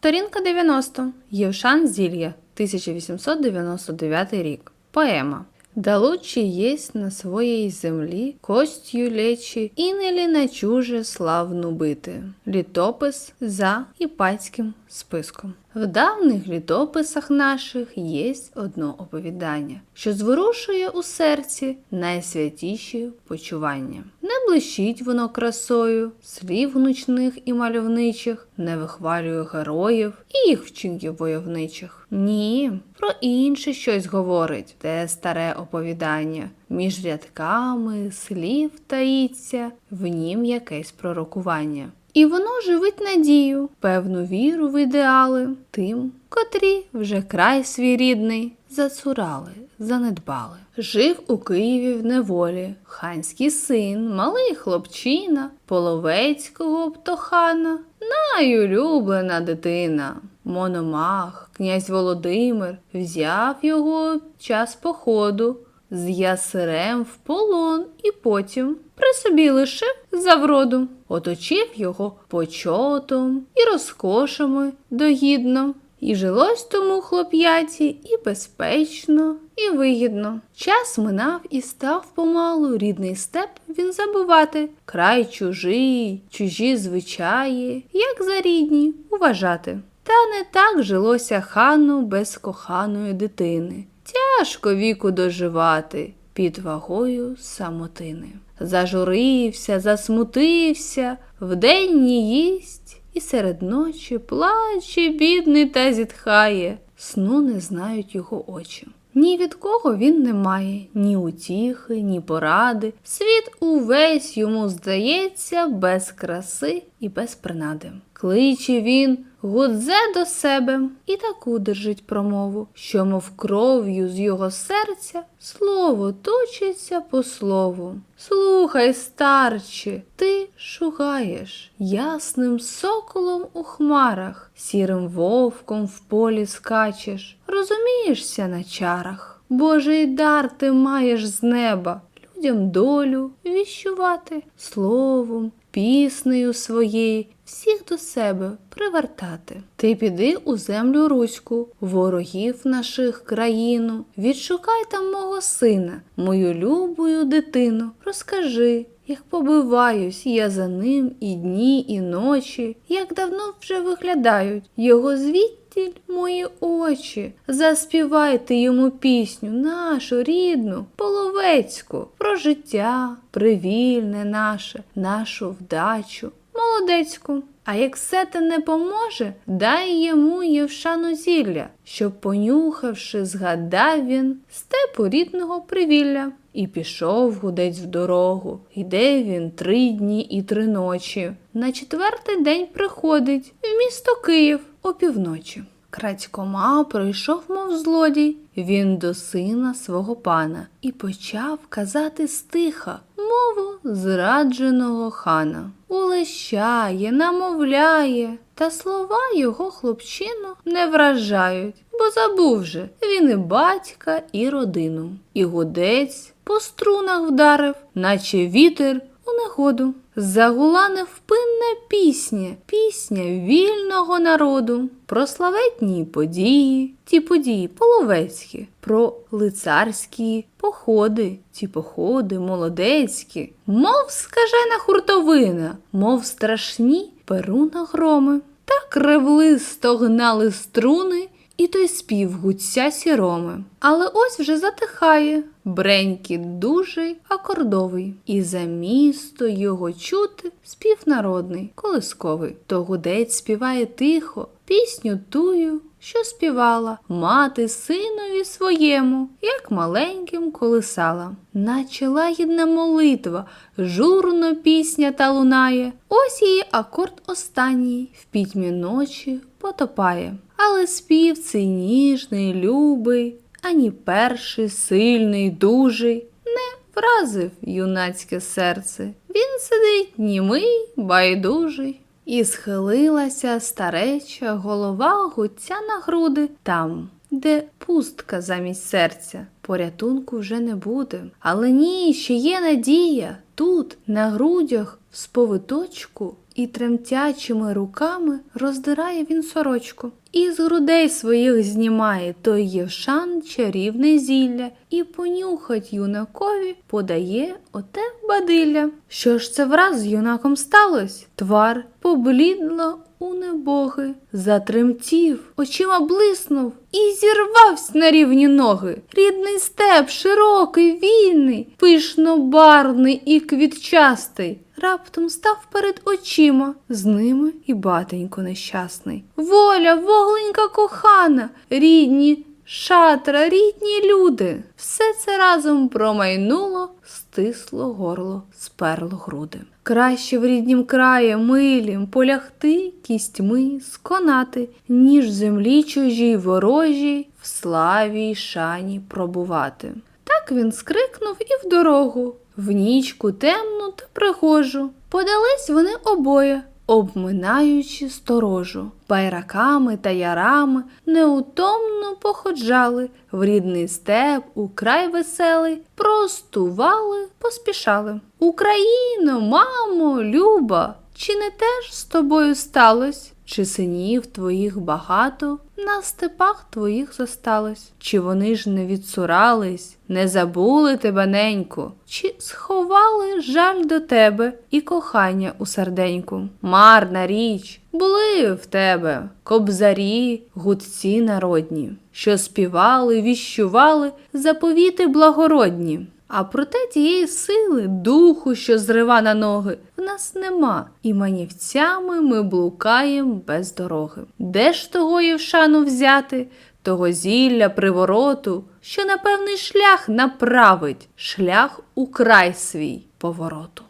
Сторінка 90. Євшан Зілля, 1899 рік. Поема. Да лучше єсть на своїй землі костю лечі і не на чуже славну бити. Літопис за іпатським списком. В давніх літописах наших є одно оповідання, що зворушує у серці найсвятіші почування. Не блищить воно красою, слів гнучних і мальовничих, не вихвалює героїв і їх вчинків войовничих. Ні, про інше щось говорить те старе оповідання. Між рядками слів таїться, в нім якесь пророкування. І воно живить надію, певну віру в ідеали тим, котрі вже край свій рідний зацурали, занедбали. Жив у Києві в неволі ханський син, малий хлопчина, половецького птохана, найулюблена дитина. Мономах, князь Володимир, взяв його час походу з ясирем в полон і потім при собі лишив за вроду, оточив його почотом і розкошами догідно. І жилось тому хлоп'яті і безпечно, і вигідно. Час минав і став помалу рідний степ він забувати, край чужий, чужі звичаї, як за рідні уважати. Та не так жилося хану без коханої дитини. Тяжко віку доживати під вагою самотини. Зажурився, засмутився, вдень не їсть, і серед ночі плаче, бідний та зітхає. Сну не знають його очі. Ні від кого він не має, ні утіхи, ні поради. Світ увесь йому здається без краси і без принади. Кличе він, гудзе до себе і таку держить промову, що, мов кров'ю з його серця, слово точиться по слову. Слухай, старче, ти шугаєш ясним соколом у хмарах, сірим вовком в полі скачеш, розумієшся на чарах. Божий дар ти маєш з неба, людям долю віщувати словом, піснею своєю, всіх до себе привертати. Ти піди у землю руську, ворогів наших країну, відшукай там мого сина, мою любую дитину, розкажи. Як побиваюсь я за ним і дні, і ночі, як давно вже виглядають його звідтіль мої очі. Заспівайте йому пісню, нашу рідну, половецьку, про життя, привільне наше, нашу вдачу, молодецьку. А як все те не поможе, дай йому Євшану зілля, щоб, понюхавши, згадав він степу рідного привілля. І пішов гудець в дорогу. Йде він три дні і три ночі. На четвертий день приходить в місто Київ опівночі. Крадькома пройшов, мов злодій, він до сина свого пана і почав казати стиха мову зрадженого хана. Улещає, намовляє, та слова його хлопчину не вражають, бо забув же він і батька, і родину. І гудець по струнах вдарив, наче вітер у негоду. Загула невпинна пісня, пісня вільного народу, про славетні події, ті події половецькі, про лицарські походи, ті походи молодецькі, мов скажена хуртовина, мов страшні перуна громи. Так ревли стогнали струни. І той спів гуця сіроми. Але ось вже затихає бренькіт дужий, акордовий, і за місто його чути спів народний, колисковий. То гудець співає тихо, пісню тую, що співала мати синові своєму, як маленьким колисала. Наче лагідна молитва, журно пісня та лунає. Ось її акорд останній в пітьмі ночі потопає. Але спів цей ніжний, любий, ані перший, сильний, дужий не вразив юнацьке серце. Він сидить німий, байдужий. І схилилася стареча голова гуця на груди там, де пустка замість серця. Порятунку вже не буде. Але ні, ще є надія. Тут, на грудях, в сповиточку, і тремтячими руками роздирає він сорочку. І з грудей своїх знімає той Євшан чарівне зілля і понюхать юнакові подає оте бадилля. Що ж це враз з юнаком сталось? Твар поблідла у небоги, затремтів, очима блиснув і зірвавсь на рівні ноги. Рідний степ, широкий, вільний, пишно барвний і квітчастий. Раптом став перед очима, з ними і батенько нещасний. Воля, вогленька кохана, рідні шатра, рідні люди. Все це разом промайнуло, стисло горло, сперло груди. Краще в ріднім краї милім полягти кістьми сконати, ніж землі чужій ворожій в славі й шані пробувати. Так він скрикнув і в дорогу, в нічку темну та пригожу. Подались вони обоє, обминаючи сторожу. Байраками та ярами неутомно походжали, в рідний степ, у край веселий, простували, поспішали. Україно, мамо, люба, чи не теж з тобою сталось? Чи синів твоїх багато на степах твоїх зосталось? Чи вони ж не відсурались, не забули тебе, неньку? Чи сховали жаль до тебе і кохання у серденьку? Марна річ, були в тебе кобзарі, гудці народні, що співали, віщували заповіти благородні. А проте тієї сили, духу, що зрива на ноги, в нас нема, і манівцями ми блукаєм без дороги. Де ж того Євшану взяти, того зілля привороту, що на певний шлях направить, шлях у край свій повороту?